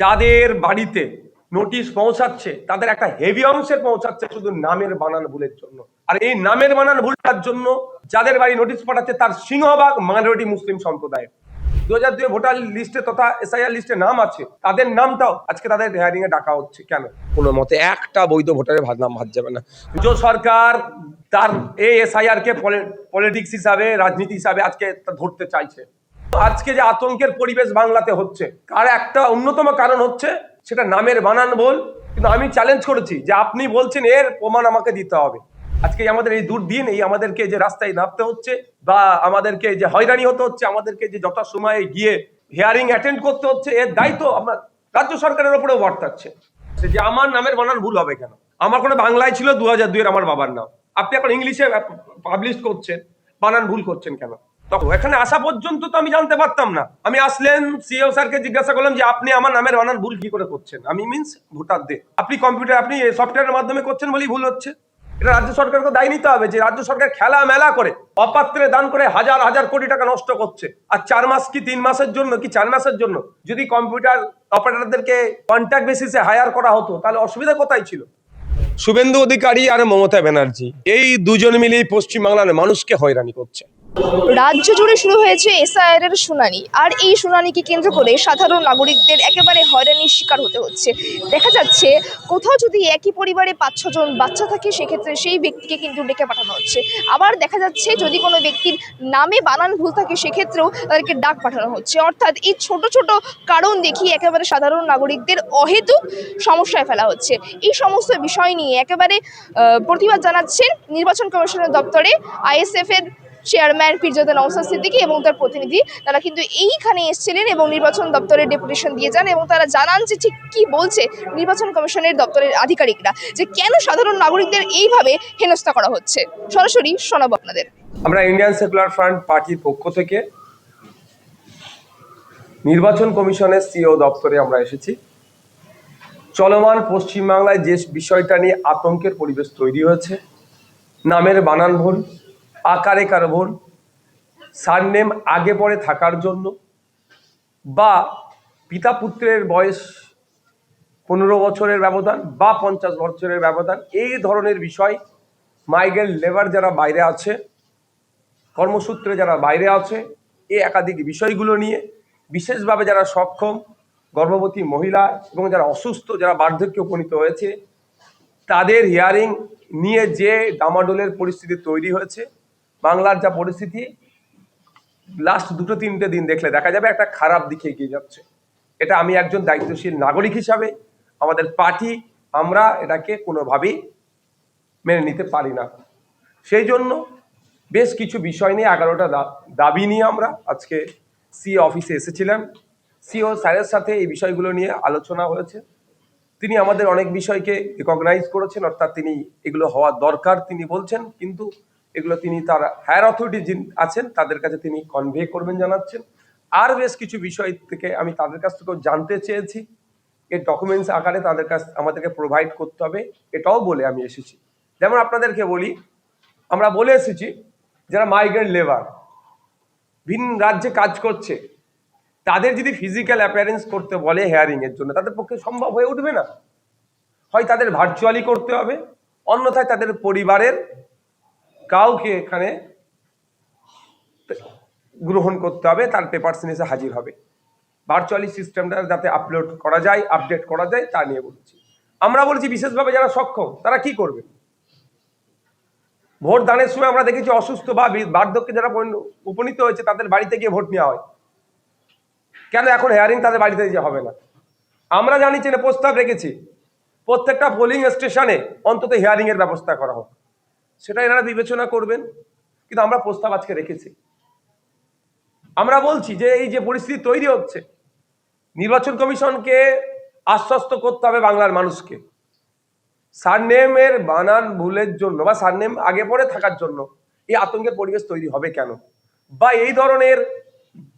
যাদের বাড়িতে নোটিশ পৌঁছাচ্ছে, তাদের একটা হেভি অংশের পৌঁছাচ্ছে শুধু নামের বানান ভুলের জন্য। আর এই নামের বানান ভুলটার জন্য যাদের বাড়ি নোটিশ পাঠাচ্ছে, তার সিংহভাগ মাইনরিটি মুসলিম সম্প্রদায়ের। দু হাজার দুই ভোটার লিস্টে তথা এসআইআর লিস্টে নাম আছে, তাদের নামটাও আজকে তাদের হেয়ারিং এ ডাকা হচ্ছে। কেন? কোনো মতে একটা বৈধ ভোটারের ভাত নাম ভাত যাবে না। যে সরকার তার এই এসআইআর কে পলিটিক্স হিসাবে, রাজনীতি হিসাবে আজকে ধরতে চাইছে। আজকে যে আতঙ্কের পরিবেশ বাংলাতে হচ্ছে, তার একটা অন্যতম কারণ হচ্ছে সেটা নামের বানান বল কিন্তু আমি চ্যালেঞ্জ করেছি যে আপনি বলছেন এর প্রমাণ আমাকে দিতে হবে। আজকে আমাদের এই দুর্দিন, এই আমাদেরকে যে রাস্তায় নামতে হচ্ছে বা আমাদেরকে যে হয়রানি হতে হচ্ছে, আমাদেরকে যে যথা সময়ে গিয়ে হিয়ারিং অ্যাটেন্ড করতে হচ্ছে, এর দায়িত্ব আমরা রাজ্য সরকারের উপরেও বর্তাচ্ছে। যে আমার নামের বানান ভুল হবে কেন? আমার কোনো বাংলায় ছিল দু হাজার দুইয়ের আমার বাবার নাম। আপনি এখন ইংলিশে পাবলিশ করছেন, বানান ভুল করছেন কেন? তখন এখানে আসা পর্যন্ত তো আমি জানতে পারতাম না। আমি আসলেন সিও স্যারকে জিজ্ঞাসা করলাম যে, আপনি আমার নামের বানান ভুল কি করে করছেন? আমি মিন্স ভোটারদের আপনি কম্পিউটার আপনি সফটওয়্যারের মাধ্যমে করছেন বলেই ভুল হচ্ছে। এটা রাজ্য সরকারকে দায় নিতে হবে যে, রাজ্য সরকার খেলা মেলা করে, অপাত্রে দান করে হাজার হাজার কোটি টাকা নষ্ট করছে। আর চার মাস কি, তিন মাসের জন্য কি, চার মাসের জন্য? যদি কম্পিউটার অপারেটরদেরকে কন্ট্যাক্ট বেসিসে হায়ার করা হতো, তাহলে অসুবিধা কোথায় ছিল? শুভেন্দু অধিকারী আর মমতা ব্যানার্জি, এই দুজন মিলেই পশ্চিমবাংলার মানুষকে হয়রানি করছে। রাজ্য জুড়ে শুরু হয়েছে এসআইআর এর শুনানি। আর এই শুনানিকে কেন্দ্র করে সাধারণ নাগরিকদের একেবারে হয়রানির শিকার হতে হচ্ছে। দেখা যাচ্ছে, কোথাও যদি একই পরিবারে পাঁচ ছজন বাচ্চা থাকে, সেক্ষেত্রে সেই ব্যক্তিকে কিন্তু ডেকে পাঠানো হচ্ছে। আবার দেখা যাচ্ছে, যদি কোনো ব্যক্তির নামে বানান ভুল থাকে, সেক্ষেত্রেও তাদেরকে ডাক পাঠানো হচ্ছে। অর্থাৎ এই ছোট ছোট কারণ দেখিয়ে একেবারে সাধারণ নাগরিকদের অহেতুক সমস্যায় ফেলা হচ্ছে। এই সমস্ত বিষয় নিয়ে একেবারে প্রতিবাদ জানাচ্ছেন নির্বাচন কমিশনের দপ্তরে আইএসএফ এর চেয়ারম্যান পীরজাদা নওসাদ সিদ্দিকী এবং তার প্রতিনিধি, তারা কিন্তু এইখানে এসেছিলেন এবং নির্বাচন দপ্তরের ডেপুটেশন দিয়ে যান এবং তারা জানান যে ঠিক কি বলছে নির্বাচন কমিশনের দপ্তরের আধিকারিকরা যে কেন সাধারণ নাগরিকদের এইভাবে হেনস্থা করা হচ্ছে। সরাসরি শোনাবো আপনাদের। আমরা ইন্ডিয়ান সেকুলার ফ্রন্ট পার্টির পক্ষ থেকে নির্বাচন কমিশনের সিও দপ্তরে আমরা এসেছি। চলমান পশ্চিমবাংলায় যে বিষয়টা নিয়ে আতঙ্কের পরিবেশ তৈরি হয়েছে, নামের বানান ভুল আকারে কার ভুল সারনেম আগে পরে থাকার জন্য বা পিতা পুত্রের বয়স পনেরো বছরের ব্যবধান বা পঞ্চাশ বছরের ব্যবধান, এই ধরনের বিষয় মাইগ্রেন্ট লেবার যারা বাইরে আছে, কর্মসূত্রে যারা বাইরে আছে, এই একাধিক বিষয়গুলো নিয়ে বিশেষভাবে যারা সক্ষম, গর্ভবতী মহিলা এবং যারা অসুস্থ, যারা বার্ধক্যে উপনীত হয়েছে, তাদের হিয়ারিং নিয়ে যে ডামাডোলের পরিস্থিতি তৈরি হয়েছে বাংলার যা পরিস্থিতি লাস্ট দুটো তিনটে দিন দেখলে দেখা যাবে একটা খারাপ দিকে এগিয়ে যাচ্ছে। এটা আমি একজন দায়িত্বশীল নাগরিক হিসাবে, আমাদের পার্টি আমরা এটাকে কোনোভাবেই মেনে নিতে পারি না। সেই জন্য বেশ কিছু বিষয় নিয়ে এগারোটা দাবি নিয়ে আমরা আজকে সি অফিসে এসেছিলাম। সিও স্যারের সাথে এই বিষয়গুলো নিয়ে আলোচনা হয়েছে। তিনি আমাদের অনেক বিষয়কে রিকগনাইজ করেছেন, অর্থাৎ তিনি এগুলো হওয়া দরকার, তিনি বলছেন। কিন্তু এগুলো তিনি তার হায়ার অথরিটি আছেন, তাদের কাছে তিনি কনভে করবেন, জানাচ্ছেন। আর বেশ কিছু বিষয় থেকে আমি তাদের কাছ থেকেও জানতে চেয়েছি। এর ডকুমেন্টস আকারে তাদের কাছ, আমাদেরকে প্রোভাইড করতে হবে, এটাও বলে আমি এসেছি। যেমন আপনাদেরকে বলি, আমরা বলে এসেছি, যারা মাইগ্রেন্ট লেবার ভিন রাজ্যে কাজ করছে, তাদের যদি ফিজিক্যাল অ্যাপিয়ারেন্স করতে বলে হেয়ারিংয়ের জন্য, তাদের পক্ষে সম্ভব হয়ে উঠবে না। হয় তাদের ভার্চুয়ালি করতে হবে, অন্যথায় তাদের পরিবারের কাউকে এখানে গ্রহণ করতে হবে, তার পেপারস নিয়ে এসে হাজির হবে। ভার্চুয়ালি সিস্টেমটা যাতে আপলোড করা যায় আপডেট করা যায়, তা নিয়ে বলছি। আমরা বলছি বিশেষভাবে যারা সক্ষম, তারা কি করবে? ভোট দানের সময় আমরা দেখেছি অসুস্থ বা বার্ধক্যে যারা উপনীত হয়েছে, তাদের বাড়িতে গিয়ে ভোট নেওয়া হয়। কেন এখন হেয়ারিং তাদের বাড়িতে যে হবে না? আমরা জানি যে প্রস্তাব রেখেছি, প্রত্যেকটা পোলিং স্টেশনে অন্তত হিয়ারিং এর ব্যবস্থা করা হোক। সেটা এনারা বিবেচনা করবেন, কিন্তু আমরা প্রস্তাব আজকে রেখেছি। আমরা বলছি যে এই যে পরিস্থিতি তৈরি হচ্ছে, নির্বাচন কমিশনকে আশ্বস্ত করতে হবে বাংলার মানুষকে। সারনেমের বানান ভুলের জন্য বা সারনেম আগে পরে থাকার জন্য এই আতঙ্কের পরিবেশ তৈরি হবে কেন? বা এই ধরনের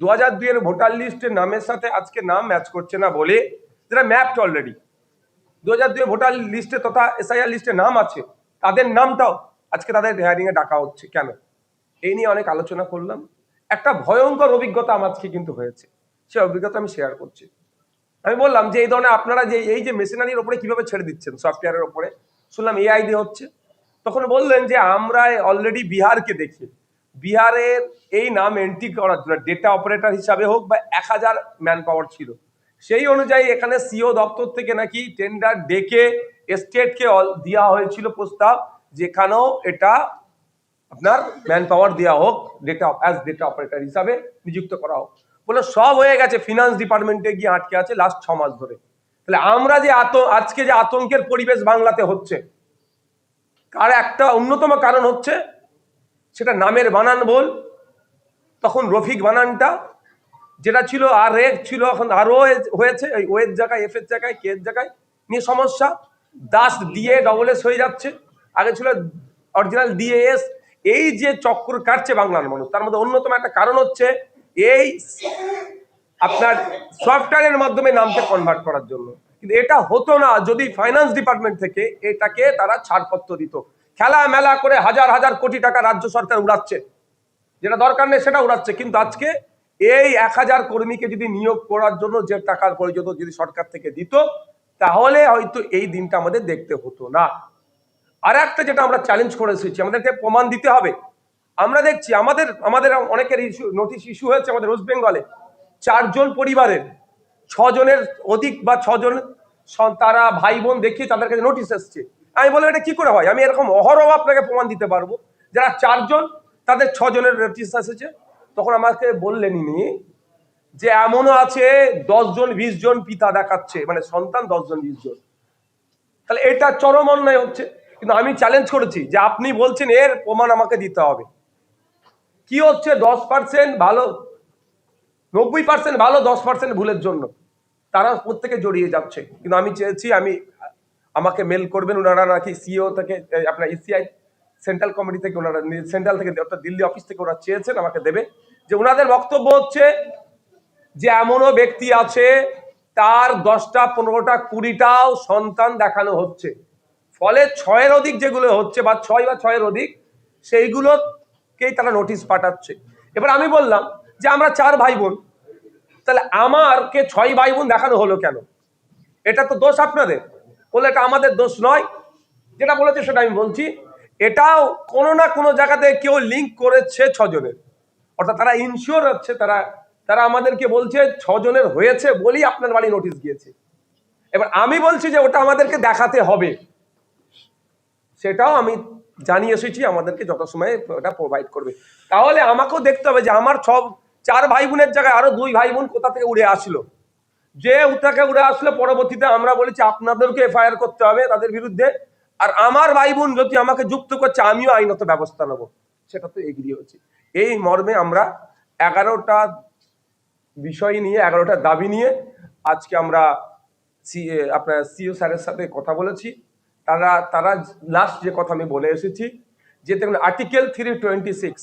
দু হাজার দুইয়ের ভোটার লিস্টের নামের সাথে আজকে নাম ম্যাচ করছে না বলে যেটা ম্যাপড অলরেডি। দু হাজার দুই ভোটার লিস্টে তথা এসআইআর লিস্টে নাম আছে, তাদের নামটাও আজকে তাদের হেয়ারিং এ ডাকা হচ্ছে। কেন? এই নিয়ে অনেক আলোচনা করলাম। একটা ভয়ঙ্কর অভিজ্ঞতা আমার কিন্তু হয়েছে। সেই অভিজ্ঞতা আমি শেয়ার করছি। আমি বললাম যে এই ধরনের আপনারা যে, এই যে মেশিনারির ওপরে কীভাবে ছেড়ে দিচ্ছেন সফটওয়্যারের ওপরে শুনলাম এআই দিয়ে হচ্ছে। তখন বললেন যে, আমরা অলরেডি বিহারকে দেখি। বিহারের এই নাম এন্ট্রি করার জন্য ডেটা অপারেটর হিসাবে হোক বা এক হাজার ম্যান পাওয়ার ছিল। সেই অনুযায়ী এখানে সিও দপ্তর থেকে নাকি টেন্ডার ডেকে স্টেটকে দেওয়া হয়েছিল প্রস্তাব। যেখানেও এটা আপনার ম্যান পাওয়ার দেওয়া হোক ডেটা অ্যাজ ডেটা অপারেটর হিসাবে নিযুক্ত করা হোক। বলে সব হয়ে গেছে ফিনান্স ডিপার্টমেন্টে গিয়ে আটকে আছে লাস্ট ছ মাস ধরে। তাহলে আমরা যে আত, আজকে যে আতঙ্কের পরিবেশ বাংলাতে হচ্ছে আর একটা অন্যতম কারণ হচ্ছে, সেটা নামের বানান বল তখন রফিক বানানটা, যেটা ছিল আর এ ছিল এখন আরও হয়েছে ওই ওয়ের জায়গায়, এফ এর জায়গায়, কে এর জায়গায়, নিয়ে সমস্যা। দাস দিয়ে ডবল এস হয়ে যাচ্ছে। আগে ছিল অরিজিনাল ডিএএস এই যে চক্র কাটছে বাংলার মানুষ, তার মধ্যে অন্যতম একটা কারণ হচ্ছে এই আপনার সফটওয়্যারের মাধ্যমে নামকে কনভার্ট করার জন্য। কিন্তু এটা হতো না যদি ফাইন্যান্স ডিপার্টমেন্ট থেকে এটাকে তারা ছাড়পত্র দিত। খেলা মেলা করে হাজার হাজার কোটি টাকা রাজ্য সরকার উড়াচ্ছে। যেটা দরকার নেই সেটা উড়াচ্ছে। কিন্তু আজকে এই এক হাজার কর্মীকে যদি নিয়োগ করার জন্য যে টাকার প্রয়োজন যদি সরকার থেকে দিত, তাহলে হয়তো এই দিনটা আমাদের দেখতে হতো না। আর একটা যেটা আমরা চ্যালেঞ্জ করে এসেছি, আমাদেরকে প্রমাণ দিতে হবে। আমরা দেখছি আমাদের আমাদের অনেকের ইস্যু নোটিশ ইস্যু হয়েছে আমাদের ওয়েস্ট বেঙ্গলে চারজন পরিবারের, ছজনের অধিক বা ছজন তারা ভাই বোন দেখিয়ে তাদের কাছে নোটিশ এসছে। আমি বললাম, এটা কি করে হয়? আমি এরকম অহরহ আপনাকে প্রমাণ দিতে পারব। যারা চারজন, তাদের ছজনের নোটিশ এসেছে। তখন আমাকে বললেন ইনি যে এমনও আছে দশজন বিশ জন পিতা দেখাচ্ছে মানে সন্তান দশজন বিশ জন তাহলে এটা চরম অন্যায় হচ্ছে। কিন্তু আমি চ্যালেঞ্জ করেছি যে আপনি বলছেন এর প্রমাণ আমাকে দিতে হবে। কি হচ্ছে দশ পার্সেন্ট ভালো, নব্বই পার্সেন্ট ভালো, দশ পার্সেন্ট ভুলের জন্য। তারা প্রত্যেকে জড়িয়ে যাচ্ছে। কিন্তু আমি চেয়েছি, আমি, আমাকে মেল করবেন ওনারা নাকি সিও থেকে আপনার ইসিআই সেন্ট্রাল কমিটি থেকে ওনারা সেন্ট্রাল থেকে অর্থাৎ দিল্লি অফিস থেকে ওরা চেয়েছেন, আমাকে দেবে। যে ওনাদের বক্তব্য হচ্ছে যে এমনও ব্যক্তি আছে, তার দশটা, পনেরোটা, কুড়িটাও সন্তান দেখানো হচ্ছে। ফলে ছয়ের অধিক যেগুলো হচ্ছে বা ছয় বা ছয়ের অধিক, সেইগুলোকেই তারা নোটিশ পাঠাচ্ছে। এবার আমি বললাম যে আমরা চার ভাই বোন তাহলে আমারকে ছয় ভাই বোন দেখানো হলো কেন? এটা তো দোষ আপনাদের। বলে এটা আমাদের দোষ নয়। যেটা বলেছে সেটা আমি বলছি, এটাও কোনো না কোনো জায়গাতে কেউ লিঙ্ক করেছে ছজনের। অর্থাৎ তারা ইনশিওর হচ্ছে তারা তারা আমাদেরকে বলছে ছজনের হয়েছে বলেই আপনার বাড়ি নোটিশ গিয়েছে। এবার আমি বলছি যে ওটা আমাদেরকে দেখাতে হবে। সেটাও আমি জানিয়ে এসেছি, আমাদেরকে যত সময় ওটা প্রোভাইড করবে। তাহলে আমাকেও দেখতে হবে যে আমার সব চার ভাই বোনের জায়গায় আরও দুই ভাই বোন কোথা থেকে উড়ে আসলো। যে উত্তাকে উড়ে আসলো, পরবর্তীতে আমরা বলেছি, আপনাদেরকে এফআইআর করতে হবে তাদের বিরুদ্ধে। আর আমার ভাই বোন যদি আমাকে যুক্ত করছে, আমিও আইনত ব্যবস্থা নেব। সেটা তো এগিয়ে হচ্ছে। এই মর্মে আমরা এগারোটা বিষয় নিয়ে, এগারোটা দাবি নিয়ে আজকে আমরা সি আপনার সিও স্যারের সাথে কথা বলেছি। তারা তারা লাস্ট যে কথা আমি বলে এসেছি, যে দেখুন আর্টিকেল থ্রি টোয়েন্টি সিক্স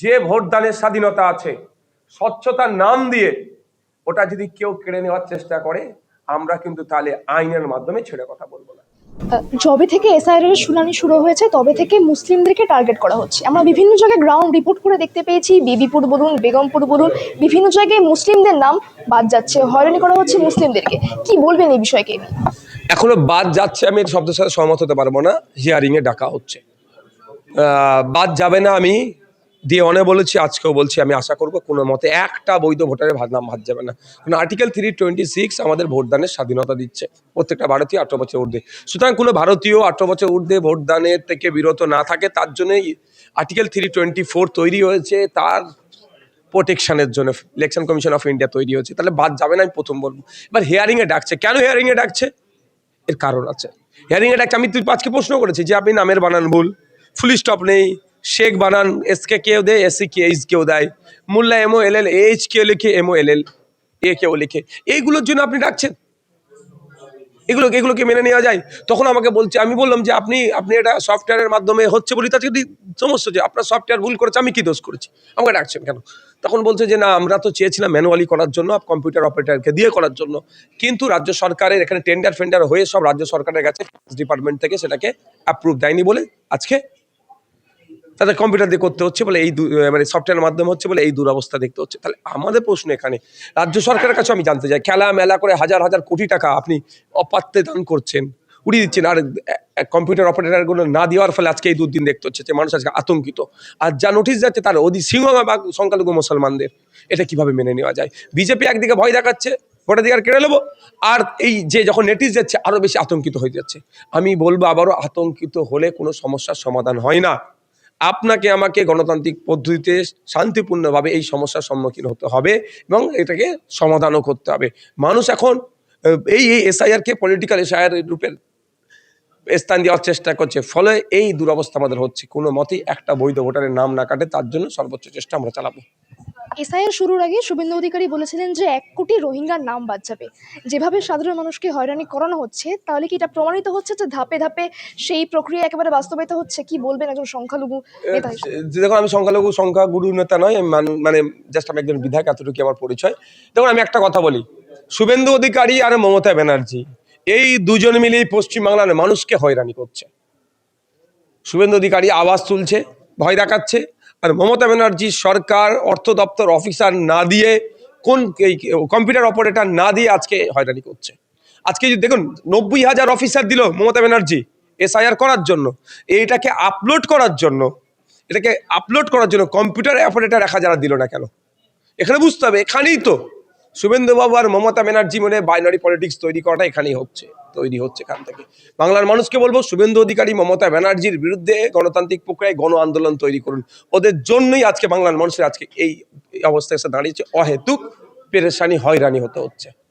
যে ভোটদানের স্বাধীনতা আছে, স্বচ্ছতার নাম দিয়ে ওটা যদি কেউ কেড়ে নেওয়ার চেষ্টা করে, আমরা কিন্তু তাহলে আইনের মাধ্যমে ছেড়ে কথা বলব না। যবে থেকে এসআইআর এর শুনানি শুরু হয়েছে, তবে থেকে মুসলিমদেরকে টার্গেট করা হচ্ছে। আমরা বিভিন্ন জায়গায় গ্রাউন্ড রিপোর্ট করে দেখতে পেয়েছি, বিবিপুর বলুন, বেগমপুর বলুন, বিভিন্ন জায়গায় মুসলিমদের নাম বাদ যাচ্ছে, হয়রানি করা হচ্ছে মুসলিমদেরকে। কি বলবেন এই বিষয়কে নিয়ে? এখনও বাদ যাচ্ছে, আমি শব্দের সাথে সহমত হতে পারব না। হিয়ারিং এ ডাকা হচ্ছে। বাদ যাবে না আমি। দিয়ে অনে বলেছি, আজকেও বলছি, আমি আশা করব কোনো মতে একটা বৈধ ভোটারের ভাত নাম ভাত যাবে না। কারণ আর্টিকেল থ্রি টোয়েন্টি সিক্স আমাদের ভোটদানের স্বাধীনতা দিচ্ছে। প্রত্যেকটা ভারতীয় আঠারো বছর ঊর্ধ্বে সুতরাং কোনো ভারতীয় আঠারো বছর ঊর্ধ্বে ভোটদানের থেকে বিরত না থাকে, তার জন্যই আর্টিকেল থ্রি টোয়েন্টি ফোর তৈরি হয়েছে। তার প্রোটেকশনের জন্য ইলেকশন কমিশন অফ ইন্ডিয়া তৈরি হয়েছে। তাহলে বাদ যাবে না, আমি প্রথম বলব। এবার হিয়ারিংয়ে ডাকছে। কেন হিয়ারিংয়ে ডাকছে? এর কারণ আছে। হিয়ারিং একটা আমি তুই আজকে প্রশ্ন করেছি যে আপনি নামের বানান ভুল। ফুল স্টপ নেই। শেখ বানান এস কে কেউ দেয় এস কে এইচ কেউ দেয়। মোল্লা এমও এল এল এইচ কেউ লিখে এমও এল এল এ কেউ লিখে এইগুলোর জন্য আপনি ডাকছেন? এগুলো, এগুলোকে মেনে নেওয়া যায়? তখন আমাকে বলছে, আমি বললাম যে আপনি আপনি এটা সফটওয়্যারের মাধ্যমে হচ্ছে বলি তাতে যদি সমস্যা যে আপনার সফটওয়্যার ভুল করেছে, আমি কি দোষ করেছি? আমাকে ডাকছেন কেন? তখন বলছে যে, না, আমরা তো চেয়েছিলাম ম্যানুয়ালি করার জন্য কম্পিউটার অপারেটারকে দিয়ে করার জন্য। কিন্তু রাজ্য সরকারের এখানে টেন্ডার ফেন্ডার হয়ে সব রাজ্য সরকারের কাছে ডিপার্টমেন্ট থেকে সেটাকে অ্যাপ্রুভ দেয়নি বলে আজকে তাদের কম্পিউটার দিয়ে করতে হচ্ছে বলে এই মানে সফটওয়্যারের মাধ্যমে হচ্ছে বলে এই দুরবস্থা দেখতে হচ্ছে। তাহলে আমাদের প্রশ্ন এখানে, রাজ্য সরকারের কাছে আমি জানতে চাই খেলা মেলা করে হাজার হাজার কোটি টাকা আপনি অপাত্রে দান করছেন। উড়িয়ে দিচ্ছেন। আর কম্পিউটার অপারেটারগুলো না দেওয়ার ফলে আজকে এই দুদিন দেখতে হচ্ছে যে মানুষ আজকে আতঙ্কিত। আর যা নোটিশ যাচ্ছে তার অধি বা সংখ্যালঘু মুসলমানদের, এটা কীভাবে মেনে নেওয়া যায়? বিজেপি একদিকে ভয় দেখাচ্ছে, ভোটাধিকার কেড়ে নেব, আর এই যে যখন নোটিশ যাচ্ছে আরও বেশি আতঙ্কিত হয়ে যাচ্ছে। আমি বলব আবারও, আতঙ্কিত হলে কোনো সমস্যার সমাধান হয় না। আপনাকে আমাকে গণতান্ত্রিক পদ্ধতিতে শান্তিপূর্ণভাবে এই সমস্যার সম্মুখীন হতে হবে এবং এটাকে সমাধানও করতে হবে। মানুষ এখন, এই এই এসআইআরকে পলিটিক্যাল এসআইআর রূপে স্থান দেওয়ার চেষ্টা করছে। ফলে এই দুরবস্থা আমাদের হচ্ছে। কোনো মতেই একটা বৈধ ভোটারের নাম না কাটে তার জন্য সর্বোচ্চ চেষ্টা আমরা চালাবো। এসআইআর শুরুর আগে শুভেন্দু অধিকারী বলেছিলেন যে এক কোটি রোহিঙ্গার নাম বাদ যাবে। যেভাবে সাধারণ মানুষকে হয়রানি করানো হচ্ছে তাহলে কি এটা প্রমাণিত হচ্ছে যে ধাপে ধাপে সেই প্রক্রিয়া একেবারে বাস্তবায়িত হচ্ছে? কি বলবেন একজন সংখ্যালঘু নেতা দেখুন আমি সংখ্যালঘু সংখ্যা গুরু নেতা নয় আমি মানে জাস্ট আমি একজন বিধায়ক এতটুকু আমার পরিচয়। দেখুন আমি একটা কথা বলি। শুভেন্দু অধিকারী আর মমতা ব্যানার্জি এই দুজন মিলেই পশ্চিমবাংলার মানুষকে হয়রানি করছে। শুভেন্দু অধিকারী আওয়াজ তুলছে, ভয় দেখাচ্ছে, আর মমতা ব্যানার্জি সরকার, অর্থ দপ্তর অফিসার না দিয়ে, কোন এই কম্পিউটার অপারেটর না দিয়ে আজকে হয়রানি করছে। আজকে যদি দেখুন, নব্বই হাজার অফিসার দিল মমতা ব্যানার্জি এসআইআর করার জন্য, এইটাকে আপলোড করার জন্য, এটাকে আপলোড করার জন্য কম্পিউটার অপারেটর হাজার আর দিল না কেন? এখানে বুঝতে হবে, এখানেই তো শুভেন্দুবাবু আর মমতা ব্যানার্জি মনে বাইনারি পলিটিক্স তৈরি করাটা এখানেই হচ্ছে, তৈরি হচ্ছে এখান থেকে। বাংলার মানুষকে বলব, শুভেন্দু অধিকারী মমতা ব্যানার্জির বিরুদ্ধে গণতান্ত্রিক প্রক্রিয়ায় গণ আন্দোলন তৈরি করুন। ওদের জন্যই আজকে বাংলার মানুষের আজকে এই অবস্থায় এসে দাঁড়িয়েছে। অহেতুক পেরেশানি, হয়রানি হতে হচ্ছে।